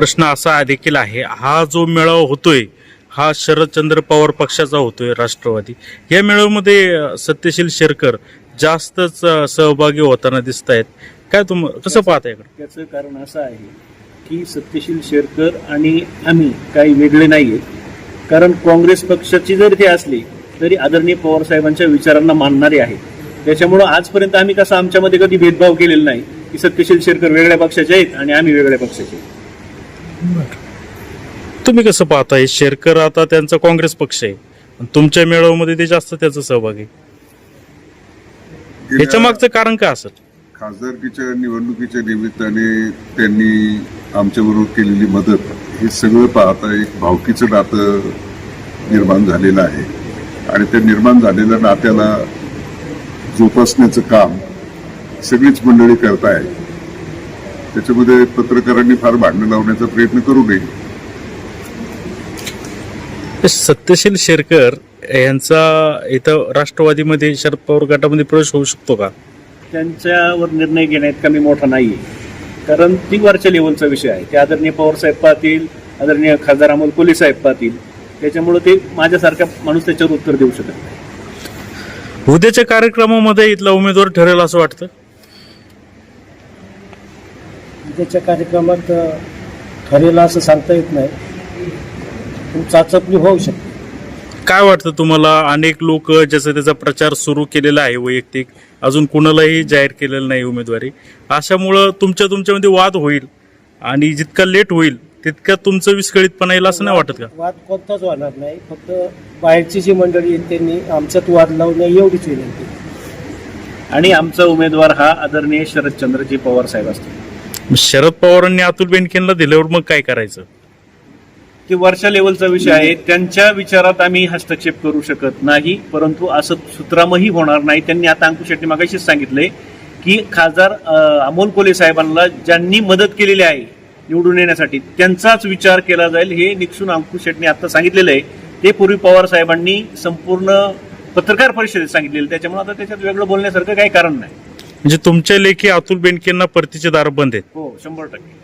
प्रश्न असा देखील आहे हा जो मेळावा होतोय हा शरदचंद्र पवार पक्षाचा होतोय राष्ट्रवादी. या मेळाव्यामध्ये सत्यशील शेरकर जास्तच सहभागी होताना दिसत आहेत काय तुम कसं पाहता याकडे? त्याचं कारण असं आहे की सत्यशील शेरकर आणि आम्ही काही वेगळे नाही आहेत कारण काँग्रेस पक्षाची जर ते असली तरी आदरणीय पवार साहेबांच्या विचारांना मानणारे आहेत. त्याच्यामुळं आजपर्यंत आम्ही कसं आमच्यामध्ये कधी भेदभाव केलेला नाही की सत्यशील शेरकर वेगळ्या पक्षाचे आहेत आणि आम्ही वेगळ्या पक्षाचे आहेत. तुम्ही कसं पाहताय शेरकर आता त्यांचा काँग्रेस पक्ष आहे. आणि तुमच्या मेळाव्यामध्ये ते जास्त त्याचा सहभाग आहे. याच्या मागचं कारण काय असत खासदारकीच्या निवडणुकीच्या निमित्ताने त्यांनी आमच्याबरोबर केलेली मदत हे सगळं पाहता एक भावकीचं नातं निर्माण झालेलं आहे. आणि त्या निर्माण झालेल्या नात्याला जोपासण्याचं काम सगळीच मंडळी करताय त्याच्यामध्ये पत्रकारांनी फार भांडणं लावण्याचा प्रयत्न करू नये. सत्यशील शेरकर यांचा इथं राष्ट्रवादीमध्ये शरद पवार गटामध्ये प्रवेश होऊ शकतो का? त्यांच्यावर निर्णय घेण्यात कमी मोठा नाही आहे कारण ती वरच्या लेवलचा विषय आहे. ते आदरणीय पवार साहेब पाहतील आदरणीय खासदार अमोल कोले साहेब पाहतील. त्याच्यामुळे ते माझ्यासारखा माणूस त्याच्यावर उत्तर देऊ शकत नाही. उद्याच्या कार्यक्रमामध्ये इथला उमेदवार ठरेल असं वाटतं? उद्याच्या कार्यक्रमात ठरेल असं सांगता येत नाही. पण चाचपणी होऊ शकते. काय वाटतं तुम्हाला? अनेक लोक ज्याचा त्याचा प्रचार सुरू केलेला आहे वैयक्तिक अजून कुणालाही जाहीर केलेलं नाही उमेदवारी. अशामुळं तुमच्या तुमच्यामध्ये वाद होईल आणि जितका लेट होईल तितका तुमचं विस्कळीतपणा येईल असं नाही वाटत का? वाद कोणताच होणार नाही. फक्त बाहेरची जी मंडळी आहेत त्यांनी आमच्यात वाद लावू नये एवढीच विनंती. आणि आमचा उमेदवार हा आदरणीय शरदचंद्रजी पवार साहेब असतील. मग शरद पवारांनी अतुल बेनकेंना दिल्यावर मग काय करायचं? ते वरच्या लेवलचा विषय आहे. त्यांच्या विचारात आम्ही हस्तक्षेप करू शकत नाही परंतु असं सूत्रामही होणार नाही. त्यांनी आता अंकुश शेट्टी मागाशीच सांगितलंय की खासदार अमोल कोले साहेबांना ज्यांनी मदत केलेली आहे निवडून येण्यासाठी त्यांचाच विचार केला जाईल हे निक्षून अंकुश शेट्टी आता सांगितलेलं आहे. ते पूर्वी पवार साहेबांनी संपूर्ण पत्रकार परिषदेत सांगितलेलं त्याच्यामुळे आता त्याच्यात वेगळं बोलण्यासारखं काही कारण नाही. म्हणजे तुमच्या लेखी अतुल बेनकेंना परतीचे दार बंद आहेत. हो शंभर टक्के.